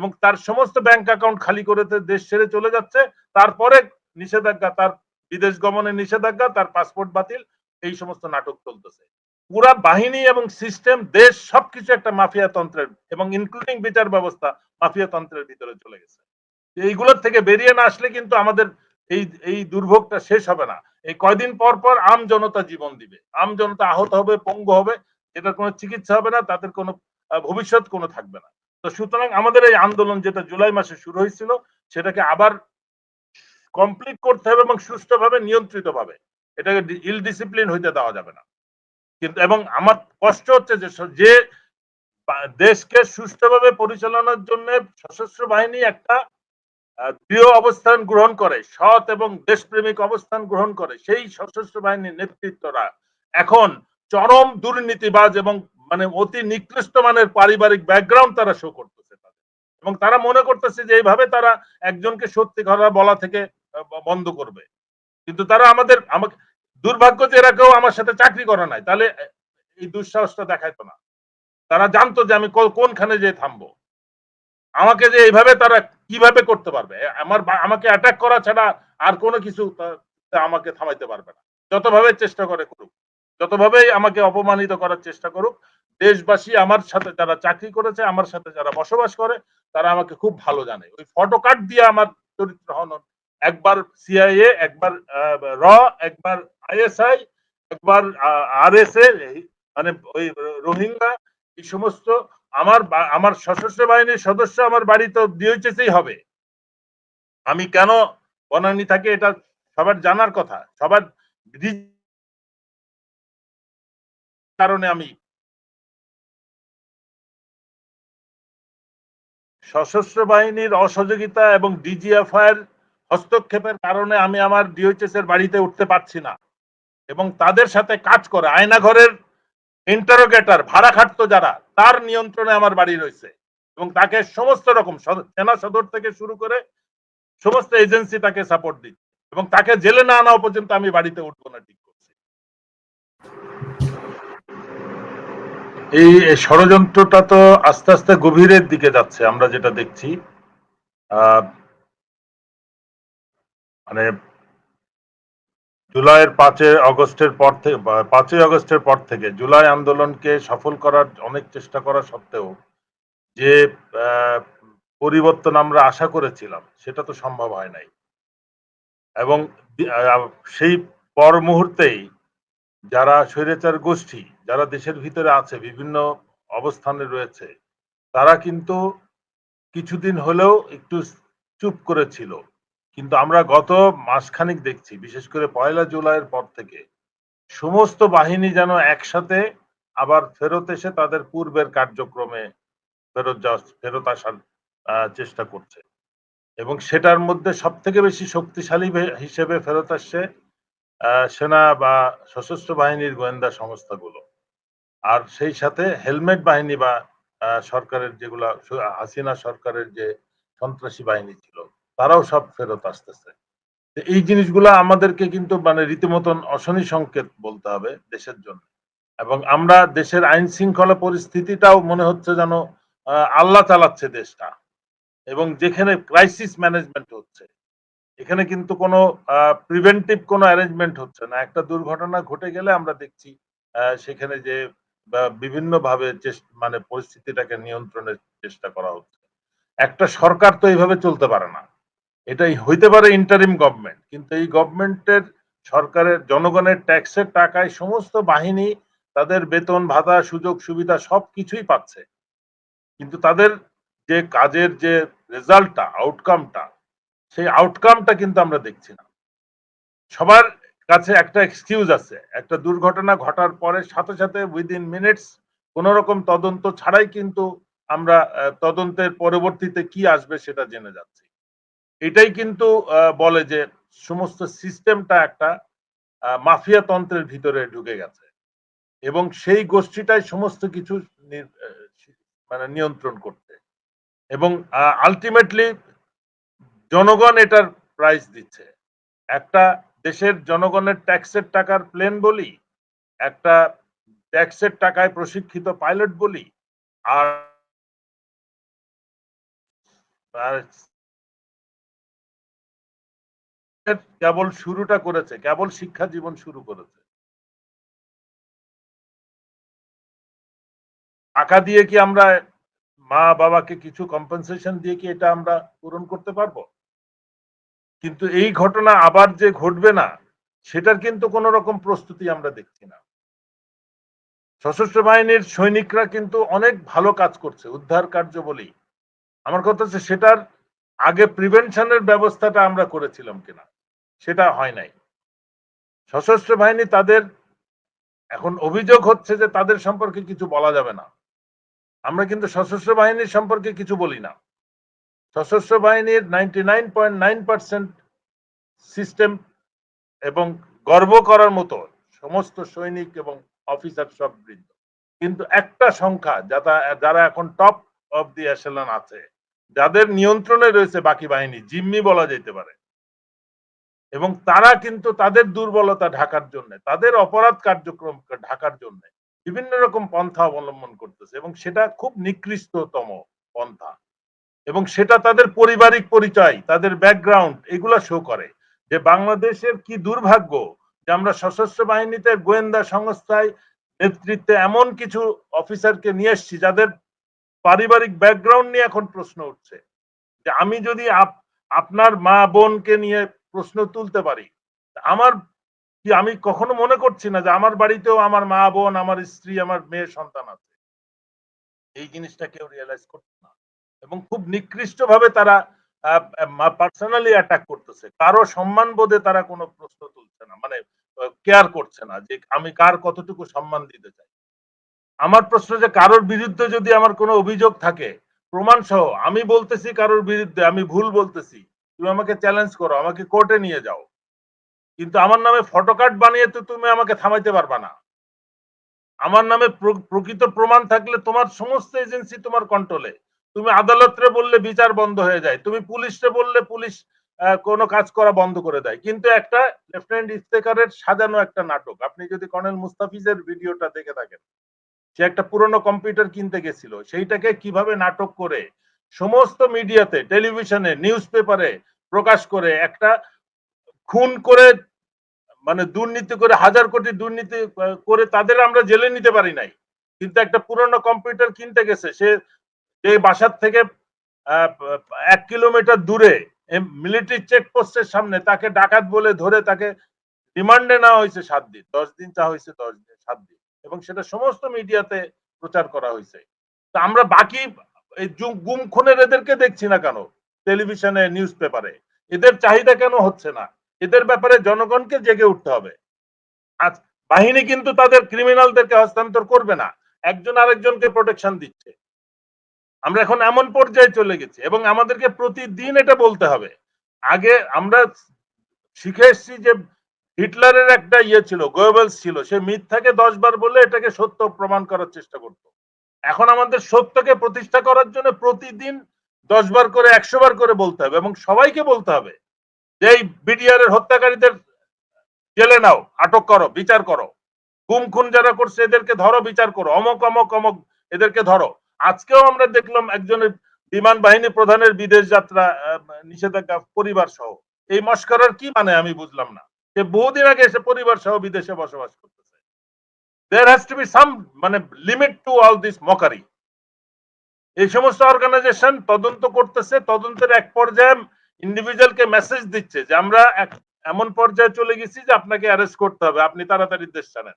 এবং তার সমস্ত ব্যাংক অ্যাকাউন্ট খালি করে দেশ ছেড়ে চলে যাচ্ছে। তারপরে নিষেধাজ্ঞা, তার বিদেশ গমনের নিষেধাজ্ঞা, তার পাসপোর্ট বাতিল, এই সমস্ত নাটক চলতেছে। পুরা বাহিনী এবং সিস্টেম দেশ, সবকিছু একটা মাফিয়া তন্ত্রের এবং ইনক্লুডিং বিচার ব্যবস্থা মাফিয়া তন্ত্রের ভিতরে চলে গেছে। এইগুলোর থেকে বেরিয়ে না আসলে কিন্তু আমাদের এই এই দুর্ভোগটা শেষ হবে না। এই কয়দিন পর পর আম জনতা জীবন দিবে। আম জনতা আহত হবে, পঙ্গু হবে, এটার কোনো চিকিৎসা হবে না, তাদের কোনো ভবিষ্যৎ কোনো থাকবে না। তো সুতরাং আমাদের এই আন্দোলন যেটা জুলাই মাসে শুরু হয়েছিল, সেটাকে আবার কমপ্লিট করতে হবে এবং সুষ্ঠুভাবে নিয়ন্ত্রিত ভাবে এটাকে ইল ডিসিপ্লিন হইতে দেওয়া যাবে না। কিন্তু এবং আমার কষ্ট হচ্ছে যে যে দেশকে সুষ্ঠুভাবে পরিচালনার জন্য সশস্ত্র বাহিনী একটা দৃঢ় অবস্থান গ্রহণ করে, সৎ এবং দেশপ্রেমিক অবস্থান গ্রহণ করে, সেই সশস্ত্র বাহিনীর নেতৃত্বরা এখন চরম দুর্নীতিবাজ এবং মানে অতি নিকৃষ্ট মানের পারিবারিক ব্যাকগ্রাউন্ড তারা শো করতেছে এবং তারা মনে করতেছে যে এইভাবে তারা একজনকে সত্যি কথা বলা থেকে বন্ধ করবে। কিন্তু তারা আমাদের, আমাকে, দুর্ভাগ্য যে এরা কেউ আমার সাথে চাকরি করে নাই, তাহলে এই দুঃসাহসটা দেখাইতো না। তারা জানতো যে আমি কোনখানে যে থামবো। আমাকে যে এইভাবে তারা কীভাবে করতে পারবে? আমার আমাকে অ্যাটাক করা ছাড়া আর কোনো কিছু আমাকে থামাইতে পারবে না। যতভাবে চেষ্টা করে করুক। যতভাবেই আমাকে অপমানিত করার চেষ্টা করুক, দেশবাসী আমার সাথে যারা চাকরি করেছে, আমার সাথে যারা বসবাস করে, তারা আমাকে খুব ভালো জানে। ওই ফটো কার্ড দিয়ে আমার চরিত্র হনন। একবার সিআইএ একবার র, একবার আইএসআই একবার আর এস এ মানে ওই রোহিঙ্গা, এই সমস্ত আমার আমার সশস্ত্র বাহিনীর সদস্য আমার বাড়িতে ডিওইচএসই হবে। আমি কেন বনানী থাকি এটা সবার জানার কথা। সবার কারণে আমি সশস্ত্র বাহিনীর অসহযোগিতা এবং ডিজিএফআই এর হস্তক্ষেপের কারণে আমি আমার ডিওইচএস এর বাড়িতে উঠতে পারছি না এবং তাদের সাথে কাজ করে, আয়নাঘরের ইন্টারোগেটর ভাড়া খাটতো যারা, তার নিয়ন্ত্রণে আমার বাড়ি রয়েছে এবং তাকে সমস্ত রকম সেনা সদর থেকে শুরু করে সমস্ত এজেন্সি তাকে সাপোর্ট দিচ্ছে এবং তাকে জেলে না আনা পর্যন্ত আমি বাড়িতে উঠবো না ঠিক করছি। এই ষড়যন্ত্রটা তো আস্তে আস্তে গভীরের দিকে যাচ্ছে, আমরা যেটা দেখছি। মানে জুলাইয়ের পাঁচই আগস্টের পর থেকে পাঁচই আগস্টের পর থেকে জুলাই আন্দোলনকে সফল করার অনেক চেষ্টা করা সত্ত্বেও যে পরিবর্তন আমরা আশা করেছিলাম, সেটা তো সম্ভব হয় নাই। এবং সেই পর মুহূর্তেই যারা স্বৈরাচার গোষ্ঠী, যারা দেশের ভিতরে আছে, বিভিন্ন অবস্থানে রয়েছে, তারা কিন্তু কিছুদিন হলেও একটু চুপ করেছিল। কিন্তু আমরা গত মাসখানিক দেখছি, বিশেষ করে পয়লা জুলাইয়ের পর থেকে, সমস্ত বাহিনী যেন একসাথে আবার ফেরত এসে তাদের পূর্বের কার্যক্রমে ফেরত যাওয়া, ফেরত আসার চেষ্টা করছে। এবং সেটার মধ্যে সব থেকে বেশি শক্তিশালী হিসেবে ফেরত আসছে সেনা বা সশস্ত্র বাহিনীর গোয়েন্দা সংস্থাগুলো। আর সেই সাথে হেলমেট বাহিনী বা সরকারের যেগুলা হাসিনা সরকারের যে সন্ত্রাসী বাহিনী ছিল, তারাও সব ফেরত আসতেছে। এই জিনিসগুলা আমাদেরকে কিন্তু মানে রীতিমতন অশনি সংকেত বলতে হবে দেশের জন্য। এবং আমরা দেশের আইন শৃঙ্খলা পরিস্থিতিটাও মনে হচ্ছে যেন আল্লাহ চালাচ্ছে দেশটা। এবং যেখানে ক্রাইসিস ম্যানেজমেন্ট হচ্ছে এখানে কিন্তু কোনো প্রিভেন্টিভ কোনো অ্যারেঞ্জমেন্ট হচ্ছে না। একটা দুর্ঘটনা ঘটে গেলে আমরা দেখছি সেখানে যে বিভিন্ন ভাবে মানে পরিস্থিতিটাকে নিয়ন্ত্রণের চেষ্টা করা হচ্ছে। একটা সরকার তো এইভাবে চলতে পারে না। এটাই হইতে পারে ইন্টারিম গভর্নমেন্ট কিন্তু এই গভর্নমেন্টের সরকারের, জনগণের ট্যাক্সের টাকায় সমস্ত বাহিনী তাদের বেতন, ভাতা, সুযোগ, সুবিধা সব কিছুই পাচ্ছে। কিন্তু তাদের যে কাজের যে রেজাল্টটা আউটকামটা সেই আউটকামটা কিন্তু আমরা দেখছি না। সবার কাছে একটা এক্সকিউজ আছে। একটা দুর্ঘটনা ঘটার পরে সাথে সাথে উইদিন মিনিটস কোন রকম তদন্ত ছাড়াই কিন্তু আমরা তদন্তের পরবর্তীতে কি আসবে সেটা জেনে যাচ্ছি। এটাই কিন্তু বলে যে সমস্ত সিস্টেমটা একটা মাফিয়া তন্ত্রের ভিতরে ঢুকে গেছে। এবং সেই গোষ্ঠীটাই সমস্ত কিছু মানে নিয়ন্ত্রণ করতে এবং আলটিমেটলি জনগণ এটার প্রাইস দিচ্ছে। একটা দেশের জনগণের ট্যাক্সের টাকার প্লেন বলি, একটা ট্যাক্সের টাকায় প্রশিক্ষিত পাইলট বলি, আর কেবল শুরুটা করেছে, কেবল শিক্ষা জীবন শুরু করেছে। টাকা দিয়ে কি আমরা মা বাবাকে কিছু কম্পেনসেশন দিয়ে কি এটা আমরা পূরণ করতে পারব? কিন্তু এই ঘটনা আবার যে ঘটবে না, সেটার কিন্তু কোন রকম প্রস্তুতি আমরা দেখছি না। সশস্ত্র বাহিনীর সৈনিকরা কিন্তু অনেক ভালো কাজ করছে, উদ্ধার কার্য বলেই। আমার কথা হচ্ছে সেটার আগে প্রিভেনশনের ব্যবস্থাটা আমরা করেছিলাম কিনা, সেটা হয় নাই। সশস্ত্র বাহিনী তাদের, এখন অভিযোগ হচ্ছে যে তাদের সম্পর্কে কিছু বলা যাবে না। আমরা কিন্তু সশস্ত্র বাহিনীর সম্পর্কে কিছু বলি না। সশস্ত্র বাহিনীর নাইনটি সিস্টেম এবং গর্ব করার মতো সমস্ত সৈনিক এবং অফিসার সব বৃন্দ। কিন্তু একটা সংখ্যা যারা যারা এখন টপ অফ দি এসেলন আছে, যাদের নিয়ন্ত্রণে রয়েছে বাকি বাহিনী, জিম্মি বলা যেতে পারে, এবং তারা কিন্তু তাদের দুর্বলতা ঢাকার জন্য, তাদের অপরাধ কার্যক্রম ঢাকার জন্য, বিভিন্ন রকম পন্থা অবলম্বন করতেছে এবং সেটা খুব নিকৃষ্টতম পন্থা। এবং সেটা তাদের পারিবারিক পরিচয়, তাদের ব্যাকগ্রাউন্ড এগুলা শো করে যে বাংলাদেশের কি দুর্ভাগ্য যে আমরা সশস্ত্র বাহিনীতে গোয়েন্দা সংস্থায় নেতৃত্বে এমন কিছু অফিসারকে নিয়ে এসছি যাদের পারিবারিক ব্যাকগ্রাউন্ড নিয়ে এখন প্রশ্ন উঠছে। যে আমি যদি আপনার মা বোনকে নিয়ে প্রশ্ন তুলতে পারি, আমার কি আমি কখনো মনে করছি না যে আমার বাড়িতেও আমার মা বোন, আমার স্ত্রী, আমার মেয়ে সন্তান আছে? এই জিনিসটা কেউ রিয়েলাইজ করছে না। এবং খুব নিকৃষ্ট ভাবে তারা পার্সোনালি অ্যাটাক করতেছে। কারও সম্মান বোধে তারা কোনো প্রশ্ন তুলছে না মানে কেয়ার করছে না যে আমি কার কতটুকু সম্মান দিতে চাই। আমার প্রশ্ন যে কারোর বিরুদ্ধে যদি আমার কোনো অভিযোগ থাকে প্রমাণ সহ আমি বলতেছি কারোর বিরুদ্ধে, আমি ভুল বলতেছি, তুমি আমাকে চ্যালেঞ্জ করো, আমাকে কোর্টে নিয়ে যাও। কিন্তু আমার নামে ফটোকার্ড বানিয়ে তো তুমি আমাকে থামাইতে পারবা না। আমার নামে প্রকৃত প্রমাণ থাকলে তোমার সমস্ত এজেন্সি তোমার কন্ট্রোলে তুমি আদালতরে বললে বিচার বন্ধ হয়ে যায়, তুমি পুলিশে বললে পুলিশ কোনো কাজ করা বন্ধ করে দেয়। কিন্তু একটা লেফটেন্যান্ট ইফতেকারের সাজানো একটা নাটক। আপনি যদি কর্নেল মুস্তাফিজের ভিডিওটা দেখে থাকেন, সে একটা পুরনো কম্পিউটার কিনতে গেছিল, সেইটাকে কীভাবে নাটক করে সমস্ত মিডিয়াতে, টেলিভিশনে নিউজ পেপারে প্রকাশ করে একটা খুন করে মানে দুর্নীতি করে, হাজার কোটি দুর্নীতি করে তাদের আমরা জেলে নিতে পারি নাই। কিন্তু একটা পুরনো কম্পিউটার কিনতে গেছে, সে যে বাসার থেকে এক কিলোমিটার দূরে মিলিটারি চেকপোস্টের সামনে তাকে ডাকাত বলে ধরে তাকে রিমান্ডে নেওয়া হয়েছে সাত দিন। দশ দিন চা হয়েছে, দশ দিন, সাত দিন। এবং সেটা সমস্ত মিডিয়াতে প্রচার করা হয়েছে। তা আমরা বাকি এই গুম খুনের এদেরকে দেখছি না কেন? টেলিভিশনে নিউজ পেপারে এদের চাহিদা কেন হচ্ছে না? এদের ব্যাপারে জনগণকে জেগে উঠতে হবে। আজ বাহিনী কিন্তু তাদের ক্রিমিনালদেরকে হস্তান্তর করবে না। একজন আরেকজনকে প্রোটেকশন দিচ্ছে। আমরা এখন এমন পর্যায়ে চলে গেছি এবং আমাদেরকে প্রতিদিন এটা বলতে হবে। আগে আমরা শিখে এসছি যে হিটলারের একটা ইয়ে ছিল গোয়েবলস ছিল, সে মিথ্যাকে দশ বার বলে এটাকে সত্য প্রমাণ করার চেষ্টা করত। এখন আমাদের সত্যকে প্রতিষ্ঠা করার জন্য প্রতিদিন দশ বার করে, একশো বার করে বলতে হবে এবং সবাইকে বলতে হবে যে এই বিডিআর এর হত্যাকারীদের জেলে নাও, আটক করো, বিচার করো। গুম খুন যারা করছে এদেরকে ধরো, বিচার করো। অমক অমক অমক, এদেরকে ধরো। আজকেও আমরা দেখলাম একজনের বিমান বাহিনী প্রধানের বিদেশ যাত্রা নিষেধাজ্ঞা পরিবার সহ। এই মস্করার কি মানে আমি বুঝলাম না। সে বহুদিন আগে এসে পরিবার সহ বিদেশে বসবাস করতেছে। There has to be some মানে limit to all this mockery এই সমস্ত অর্গানাইজেশন তদন্ত করতেছে, তদন্তের এক পর্যায়ে ইন্ডিভিজুয়ালকে মেসেজ দিচ্ছে যে আমরা এমন পর্যায়ে চলে গেছি যে আপনাকে অ্যারেস্ট করতে হবে। আপনি তাড়াতাড়ি দেশ জানেন